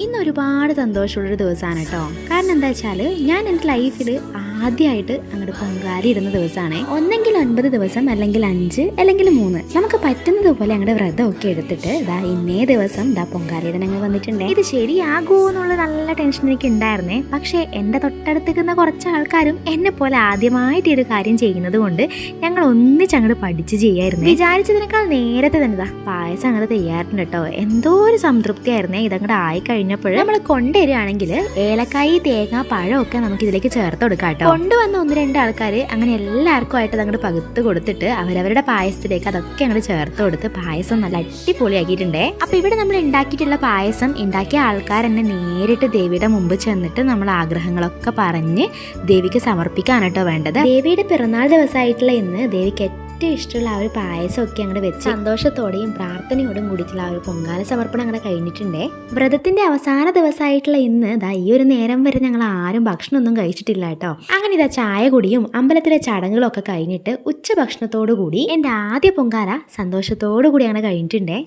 ഇന്ന് ഒരുപാട് സന്തോഷമുള്ളൊരു ദിവസമാണ് കേട്ടോ. കാരണം എന്താ വെച്ചാൽ ഞാൻ എന്റെ ലൈഫിൽ ആദ്യമായിട്ട് അങ്ങോട്ട് പൊങ്കാലി ഇടുന്ന ദിവസമാണ് ഒന്നെങ്കിൽ ഒൻപത് ദിവസം അല്ലെങ്കിൽ അഞ്ച് അല്ലെങ്കിൽ മൂന്ന്. നമുക്ക് പറ്റുന്നതുപോലെ അങ്ങോട്ട് വ്രതം ഒക്കെ എടുത്തിട്ട് ഇതാ ഇന്നേ ദിവസം ഇതാ പൊങ്കാലിയുടെ ഞങ്ങൾ വന്നിട്ടുണ്ട്. ഇത് ശരിയാകുമോ എന്നുള്ള നല്ല ടെൻഷൻ എനിക്ക് ഉണ്ടായിരുന്നേ. പക്ഷേ എന്റെ തൊട്ടടുത്തുക്കുന്ന കുറച്ച് ആൾക്കാരും എന്നെ പോലെ ആദ്യമായിട്ട് ഈ ഒരു കാര്യം ചെയ്യുന്നത് കൊണ്ട് ഞങ്ങൾ ഒന്നിച്ച് അങ്ങോട്ട് പഠിച്ച് ചെയ്യായിരുന്നു. വിചാരിച്ചതിനേക്കാൾ നേരത്തെ തന്നെ ഇതാ പായസം അങ്ങോട്ട് തയ്യാറുണ്ട് കേട്ടോ. എന്തോ ഒരു സംതൃപ്തിയായിരുന്നേ ഇതങ്ങോട്ട് ആയി കഴിഞ്ഞപ്പോൾ നമ്മൾ കൊണ്ടുവരികയാണെങ്കിൽ ഏലക്കായി തേങ്ങ പഴമൊക്കെ നമുക്ക് ഇതിലേക്ക് ചേർത്ത് കൊടുക്കാം കേട്ടോ. കൊണ്ടുവന്ന ഒന്ന് രണ്ട് ആൾക്കാർ അങ്ങനെ എല്ലാവർക്കും ആയിട്ട് അതങ്ങോട്ട് പകുത്ത് കൊടുത്തിട്ട് അവരവരുടെ പായസത്തിലേക്ക് അതൊക്കെ അങ്ങോട്ട് ചേർത്ത് കൊടുത്ത് പായസം നല്ല അടിപൊളിയാക്കിയിട്ടുണ്ടേ. അപ്പൊ ഇവിടെ നമ്മൾ ഉണ്ടാക്കിയിട്ടുള്ള പായസം ഉണ്ടാക്കിയ ആൾക്കാർ തന്നെ നേരിട്ട് ദേവിയുടെ മുമ്പ് ചെന്നിട്ട് നമ്മൾ ആഗ്രഹങ്ങളൊക്കെ പറഞ്ഞ് ദേവിക്ക് സമർപ്പിക്കാണ് കേട്ടോ വേണ്ടത്. ദേവിയുടെ പിറന്നാൾ ദിവസമായിട്ടുള്ള ഇന്ന് ദേവിക്ക് ഏറ്റവും ഇഷ്ടമുള്ള ആ ഒരു പായസമൊക്കെ അങ്ങോട്ട് വെച്ച് സന്തോഷത്തോടെയും പ്രാർത്ഥനയോടും കൂടിയിട്ടുള്ള ആ ഒരു പൊങ്കാല സമർപ്പണം അങ്ങനെ കഴിഞ്ഞിട്ടുണ്ടേ. വ്രതത്തിന്റെ അവസാന ദിവസമായിട്ടുള്ള ഇന്ന് ഇതാ ഈ ഒരു നേരം വരെ ഞങ്ങൾ ആരും ഭക്ഷണമൊന്നും കഴിച്ചിട്ടില്ല കേട്ടോ. അങ്ങനെ ഇതാ ചായ കുടിയും അമ്പലത്തിലെ ചടങ്ങുകളൊക്കെ കഴിഞ്ഞിട്ട് ഉച്ച ഭക്ഷണത്തോടു കൂടി എന്റെ ആദ്യ പൊങ്കാല സന്തോഷത്തോടു കൂടി അങ്ങനെ കഴിഞ്ഞിട്ടുണ്ടേ.